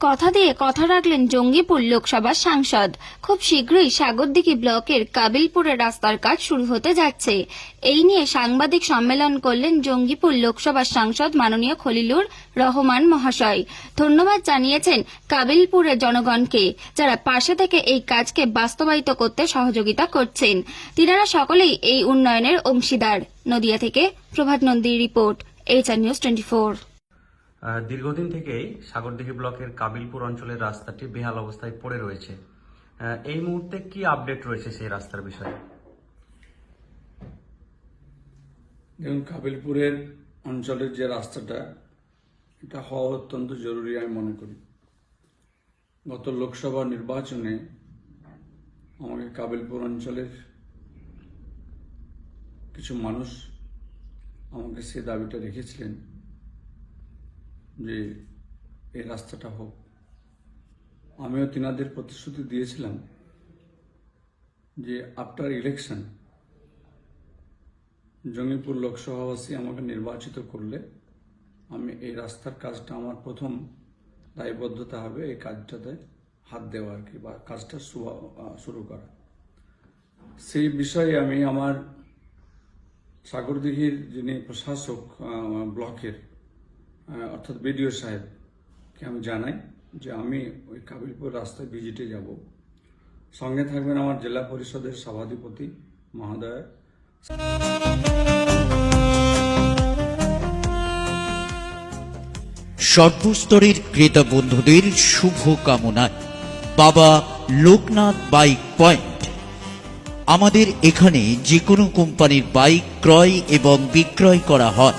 কথা দিয়ে কথা রাখলেন জঙ্গিপুর লোকসভার সাংসদ। খুব শীঘ্রই সাগরদিঘি ব্লকের কাবিলপুরের রাস্তার কাজ শুরু হতে যাচ্ছে। এই নিয়ে সাংবাদিক সম্মেলন করলেন জঙ্গিপুর লোকসভার সাংসদ মাননীয় খলিলুর রহমান মহাশয়। ধন্যবাদ জানিয়েছেন কাবিলপুরের জনগণকে, যারা পাশে থেকে এই কাজকে বাস্তবায়িত করতে সহযোগিতা করছেন। তিনারা সকলেই এই উন্নয়নের অংশীদার। নদিয়া থেকে প্রভাত নন্দীর রিপোর্ট, এইচআর নিউজ টোয়েন্টি দীর্ঘদিন থেকেই সাগরদিঘি ব্লকের কাবিলপুর অঞ্চলের রাস্তাটি বেহাল অবস্থায় পড়ে রয়েছে। এই মুহূর্তে কি আপডেট রয়েছে সেই রাস্তার বিষয়ে? দেখুন, কাবিলপুরের অঞ্চলের যে রাস্তাটা, এটা হওয়া অত্যন্ত জরুরি আমি মনে করি। গত লোকসভা নির্বাচনে আমাকে কাবিলপুর অঞ্চলের কিছু মানুষ আমাকে সে দাবিটা রেখেছিলেন। যে এই রাস্তাটা হোক। আমিও তিনাদের প্রতিশ্রুতি দিয়েছিলাম যে আফটার ইলেকশন জঙ্গিপুর লোকসভাবাসী আমাকে নির্বাচিত করলে আমি এই রাস্তার কাজটা আমার প্রথম দায়বদ্ধতা হবে এই কাজটাতে হাত দেওয়া আর কি বা কাজটা শুরু করা। সেই বিষয়ে আমি আমার সাগরদিঘির যিনি প্রশাসক ব্লকের অর্থাৎ বিডিও সাহেবকে আমি জানাই যে আমি ওই কাবিলপুর রাস্তায় ভিজিটে যাব। সঙ্গে থাকবেন আমার জেলা পরিষদের সভাধিপতি মহোদয়। সর্বস্তরের ক্রেতা বন্ধুদের শুভ কামনায় বাবা লোকনাথ বাইক পয়েন্ট। আমাদের এখানে যে কোনো কোম্পানির বাইক ক্রয় এবং বিক্রয় করা হয়।